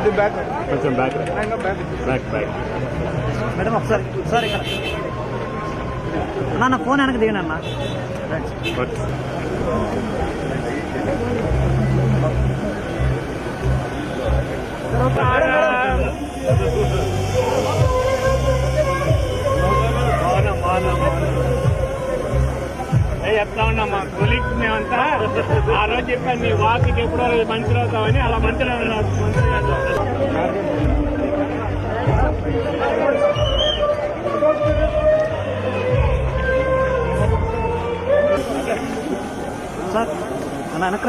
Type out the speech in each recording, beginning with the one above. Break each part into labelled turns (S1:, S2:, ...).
S1: కొద్ది బ్యాక్
S2: కొంచెం back
S1: back
S2: back back
S3: madam ఒకసారి ఒకసారి ఇక్కడ అన్న నా ఫోన్ వెనక్కి దిగండి అన్న
S2: గుడ్
S4: చెప్తా ఉన్నాం మా కొలీగ్స్ మేమంతా. ఆ రోజు చెప్పాను నీ వాకికి ఎప్పుడో రోజు మంత్రి అవుతామని అలా మంత్రి అవుతున్నావు మంత్రి అవుతావు.
S3: సార్ అన్న వెనక్కి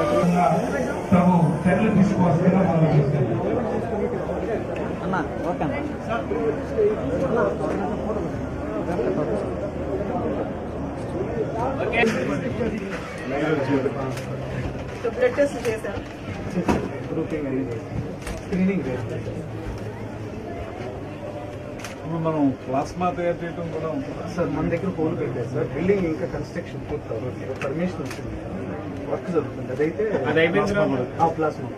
S3: రండి.
S5: ప్రభు చర్యలు తీసుకోవాల్సిందిగా మనం చూస్తున్నాం
S3: అన్న ఓకే అన్న.
S6: బ్లడ్ టెస్ట్ చేశారు
S1: స్క్రీనింగ్ ఇప్పుడు మనం ప్లాస్మా తయారు చేయడం కూడా ఉంటుంది?
S7: సార్ మన దగ్గర హోల్ పెట్టారు సార్. బిల్డింగ్ ఇంకా కన్స్ట్రక్షన్ పూర్తి అవ్వలేదు పర్మిషన్ వచ్చింది. వర్క్ జరుగుతుంది. అదైతే ప్లాస్మా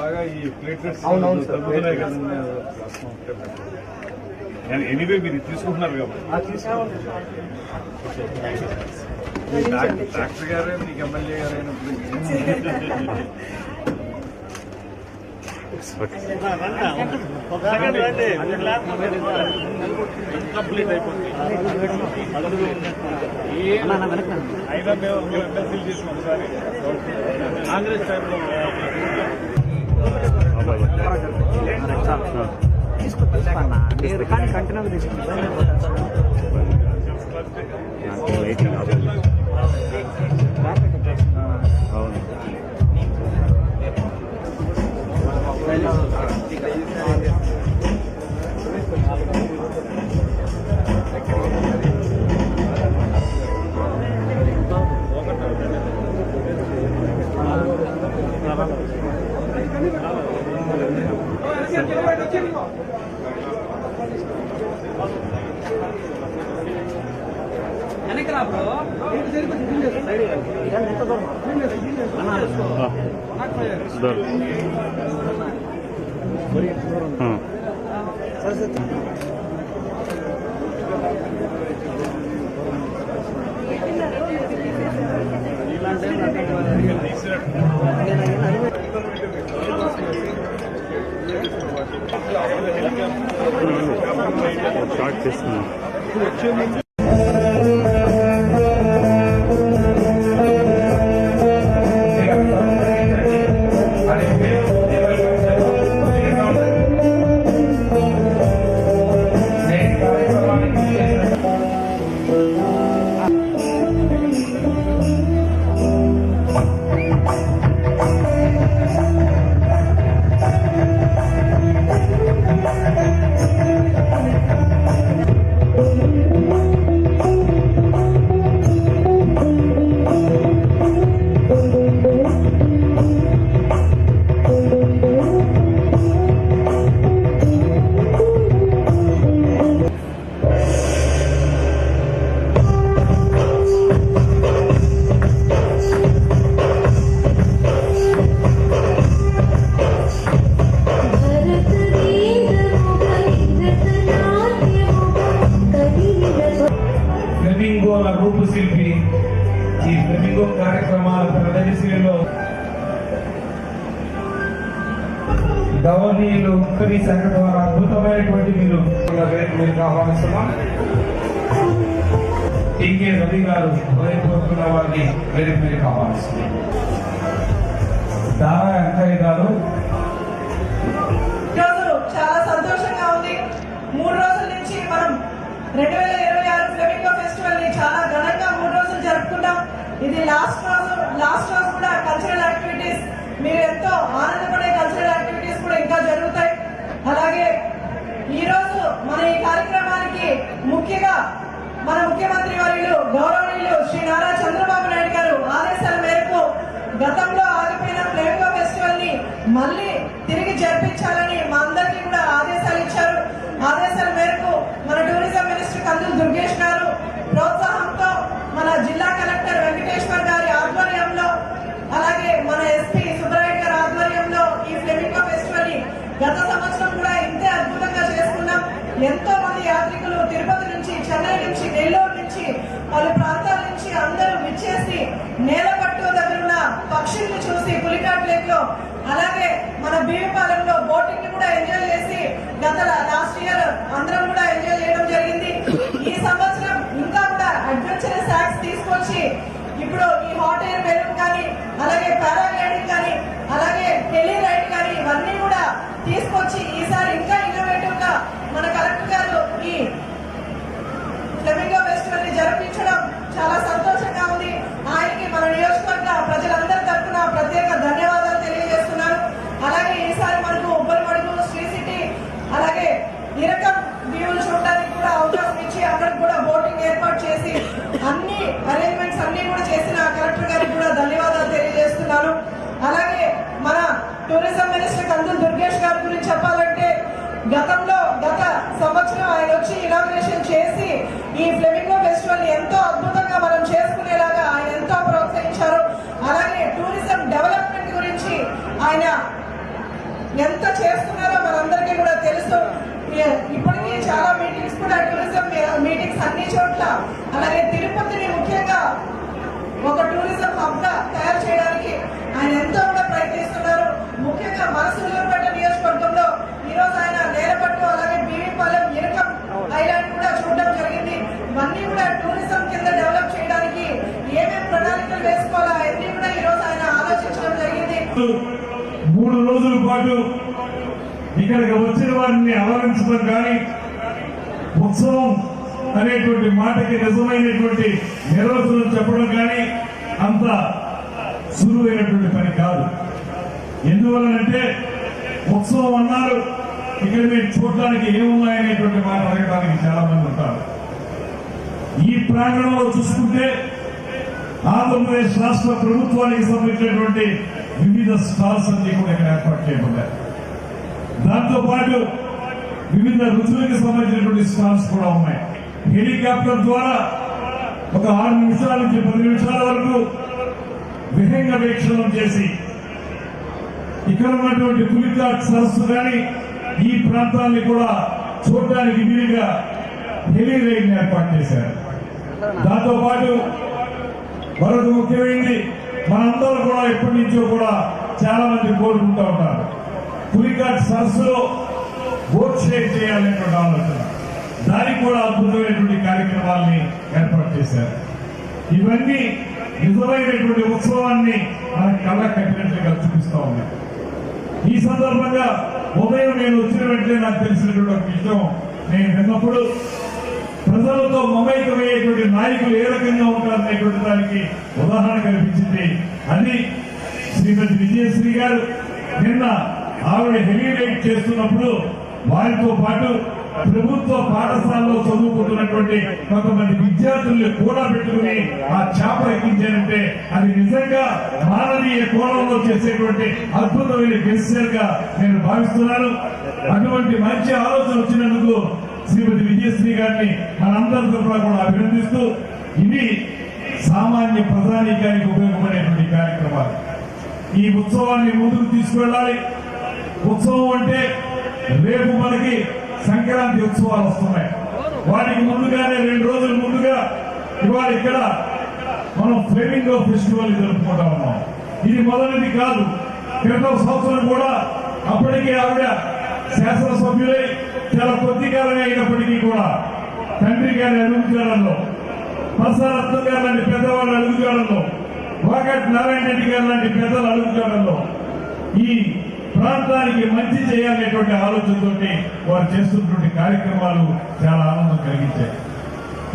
S1: బాగా ఈ ప్లేట్లెట్స్
S7: అవునవును సార్,
S1: ఎనీవే మీరు తీసుకుంటున్నారు కాబట్టి. డాక్టర్ గారే మీకు ఎమ్మెల్యే గారు అయినప్పుడు
S4: కంప్లీట్ అయిపోతుంది.
S1: అయినా మేము ఒకసారి కాంగ్రెస్ టైంలో
S3: కంటిన్యూగా తీసుకుంటాం ఎంత దూరం అన్న
S2: దూరం ఆ.
S3: సరే సరే
S2: షార్ట్ చేస్తున్నాం
S5: ఈ ఫ్లెమింగో కార్యక్రమాల ప్రదర్శనలో గవర్నీలు ఉత్తరీ శాఖ ద్వారా అద్భుతమైనటువంటి మీరు మీరు ఆహ్వానిస్తున్నాం. టీకే రవి గారు హృదయపూర్వకంగా వారిని వేరే మీరు ఆహ్వానిస్తున్నాం. దారా వెంకయ్య గారు.
S6: చాలా సంతోషంగా ఉంది. మూడు రోజుల నుంచి మనం రెండు వేల ఇది లాస్ట్ రోజు లాస్ట్ రోజు కూడా కల్చరల్ యాక్టివిటీస్ మీరు ఎంతో ఆనందపడే కల్చరల్ యాక్టివిటీస్ కూడా ఇంకా జరుగుతాయి. అలాగే ఈ రోజు మన ఈ కార్యక్రమానికి ముఖ్యంగా మన ముఖ్యమంత్రి వర్యులు గౌరవనీయులు శ్రీ నారా చంద్రబాబు నాయుడు గారు ఆదేశాల మేరకు గతంలో ఆగిపోయిన ఫ్లేమింగో ఫెస్టివల్ని మళ్ళీ తిరిగి జరిపించాలని మా అందరికీ కూడా ఆదేశాలు ఇచ్చారు. ఆదేశాల మేరకు మన టూరిజం వినిస్ట్రీ కందులు జుగేశ్ ఎంతో మంది యాత్రికులు తిరుపతి నుంచి చెన్నై నుంచి నెల్లూరు నుంచి పలు ప్రాంతాల నుంచి అందరూ విచ్చేసి నేలపట్టు దగ్గర ఉన్న పక్షుల్ని చూసి పులికాట్ లేక్లో అలాగే మన భీమపాలెంలో బోటింగ్ని కూడా ఎంజాయ్ చేసి గత లాస్ట్ ఇయర్ అందరం కూడా ఎంజాయ్ చేయడం జరిగింది. ఈ సంవత్సరం ఇంకా కూడా అడ్వెంచరస్ యాక్ట్స్ తీసుకొచ్చి ఇప్పుడు ఈ హాట్ ఎయిర్ బెలూన్ కానీ అలాగే పారాగ్లైడింగ్ కానీ అలాగే హెలి రైడ్ కానీ ఇవన్నీ కూడా తీసుకొచ్చి ఈసారి ఇంకా ఇన్నోవేటివ్గా మన కలెక్టర్ గారు ఈ ఫ్లెమింగో ఫెస్టివల్ని జరిపించడం చాలా సంతోషంగా ఉంది ఆయనకి మన నియోజకవర్గ ప్రజలందరి తరఫున ప్రత్యేక ధన్యవాదాలు తెలియజేస్తున్నాను అలాగే ఈసారి మనకు ఉబ్బలమడుగు శ్రీ సిటీ అలాగే ఇరకం వ్యూలు చూడడానికి కూడా వచ్చి ఇచ్చి కూడా బోటింగ్ ఏర్పాటు చేసి అన్ని అరేంజ్మెంట్స్ అన్ని కూడా చేసిన కలెక్టర్ గారికి కూడా ధన్యవాదాలు తెలియజేస్తున్నాను. అలాగే మన టూరిజం మినిస్టర్ కందులు దుర్గేష్ గారి గురించి చెప్పాలంటే గతంలో గత సంవత్సరం ఆయన వచ్చి ఇనాగ్రేషన్ చేసి ఈ ఫ్లెమింగో ఫెస్టివల్ ఎంతో అద్భుతంగా మనం చేసుకునేలాగా ఆయన ఎంతో ప్రోత్సహించారు అలాగే టూరిజం డెవలప్మెంట్ గురించి ఆయన ఎంత చేస్తున్నారో మనందరికీ కూడా తెలుసు ఏ- ఇప్పటికీ చాలా మీటింగ్స్ కూడా టూరిజం మీటింగ్స్ అన్ని చోట్ల అలాగే తిరుపతిని ముఖ్యంగా ఒక టూరిజం హబ్గా తయారు చేయడానికి ఆయన ఎంతో కూడా ప్రయత్నిస్తున్నారు. ముఖ్యంగా మన సూళ్ళూరుపేట నియోజకవర్గంలో ఈ రోజు ఆయన నేలపట్టు అలాగే బీవీపాలెం ఇరకం ఐలాండ్ కూడా చూడడం జరిగింది. ఇవన్నీ కూడా టూరిజం కింద డెవలప్ చేయడానికి ఏమేమి ప్రణాళికలు వేసుకోవాలా అవన్నీ కూడా ఈ రోజు ఆయన ఆలోచించడం జరిగింది.
S8: మూడు రోజుల పాటు ఇక్కడికి వచ్చిన వారిని అలరించడం కానీ ఉత్సవం అనేటువంటి మాటకి నిజమైనటువంటి నిర్వచనం చెప్పడం కానీ అంత సులువైనటువంటి పని కాదు. ఎందువలనంటే ఉత్సవం అన్నారు ఇక్కడ మీరు చూడడానికి ఏమున్నాయనేటువంటి మాట అడగడానికి చాలా మంది ఉంటారు. ఈ ప్రాంగణంలో చూసుకుంటే ఆంధ్రప్రదేశ్ రాష్ట్ర ప్రభుత్వానికి సంబంధించినటువంటి వివిధ స్టాల్స్ అన్ని కూడా ఇక్కడ ఏర్పాటు చేయబడ్డాయి. దాంతో పాటు వివిధ రుచులకు సంబంధించినటువంటి స్టాల్స్ కూడా ఉన్నాయి. హెలికాప్టర్ ద్వారా ఒక ఆరు నిమిషాల నుంచి పది నిమిషాల వరకు విహంగ వీక్షణం చేసి ఇక్కడ ఉన్నటువంటి పులికాట్ సరస్సు కానీ ఈ ప్రాంతాన్ని కూడా చూడటానికి వీలుగా హెలీ రైడ్ ఏర్పాటు చేశారు. దాంతో పాటు మరొక ముఖ్యమైనది మనందరూ కూడా ఎప్పటి నుంచో కూడా చాలా మంది కోరుకుంటూ ఉంటారు పులికాట్ సరస్సులో బోట్ షేర్ చేయాలనేటువంటి ఆలోచన. దానికి కూడా అద్భుతమైనటువంటి కార్యక్రమాల్ని ఏర్పాటు చేశారు. ఇవన్నీ నిజమైనటువంటి ఉత్సవాన్ని మన కళ్ళ కట్టినట్లుగా చూపిస్తా ఉన్నాయి ఈ సందర్భంగా ఉదయం నేను వచ్చిన వెంటనే నాకు తెలిసినటువంటి ఒక విషయం నేను విన్నప్పుడు ప్రజలతో మమైకమయ్యేటువంటి నాయకులు ఏ రకంగా ఉంటారనేటువంటి దానికి ఉదాహరణ కనిపించింది అది శ్రీమతి విజయశ్రీ గారు నిన్న ఆవిడ హెవీ వెయిట్ చేస్తున్నప్పుడు వారితో పాటు ప్రభుత్వ పాఠశాలలో చదువుకుంటున్నటువంటి కొంతమంది విద్యార్థుల్ని కూడా పెట్టుకుని ఆ చేప ఎక్కించారంటే అది నిజంగా మానవీయ కోణంలో చేసేటువంటి అద్భుతమైన గెస్టర్గా నేను భావిస్తున్నాను. అటువంటి మంచి ఆలోచన వచ్చినందుకు శ్రీమతి విజయశ్రీ గారిని మనందరి తరఫున కూడా అభినందిస్తూ ఇది సామాన్య ప్రధానికానికి ఉపయోగపడేటువంటి కార్యక్రమాలు. ఈ ఉత్సవాన్ని ముందుకు తీసుకువెళ్ళాలి. ఉత్సవం అంటే రేపు మనకి సంక్రాంతి ఉత్సవాలు వస్తున్నాయి. వాటికి ముందుగానే రెండు రోజుల ముందుగా ఇవాళ ఇక్కడ మనం ఫ్లేమింగో ఫెస్టివల్ జరుపుకుంటా ఉన్నాం. ఇది మొదటిది కాదు. క్రితం సంవత్సరం కూడా అప్పటికే ఆవిడ శాసనసభ్యులై చాలా కొద్ది కాలమే అయినప్పటికీ కూడా తండ్రి గారిని అడుగుజాడల్లో ప్రసారత్వ గారు లాంటి పెద్దవాళ్ళు అడుగుజాడల్లో వాకట్ నారాయణ రెడ్డి గారు లాంటి పెద్దలు అడుగుజాడల్లో ఈ ప్రాంతానికి మంచి చేయాలనేటువంటి ఆలోచనతోటి వారు చేస్తున్నటువంటి కార్యక్రమాలు చాలా ఆనందం కలిగించాయి.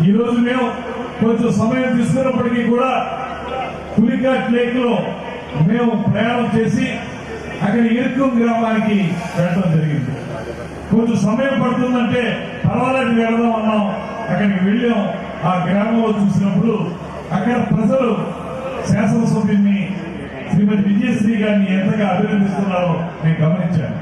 S8: ఈ రోజు మేము కొంచెం సమయం తీసుకున్నప్పటికీ కూడా పులికాట్ లేక్లో మేము ప్రయాణం చేసి అక్కడ ఇరుక్కుం గ్రామానికి వెళ్ళడం జరిగింది. కొంచెం సమయం పడుతుందంటే పర్వాలేదు వెళదాం అన్నాం. అక్కడికి వెళ్ళాం. ఆ గ్రామంలో చూసినప్పుడు అక్కడ ప్రజలు శాసనసభ్యుని శ్రీమతి విజయశ్రీ గారిని ఎంతగా అభినందిస్తున్నారో నేను గమనించాను.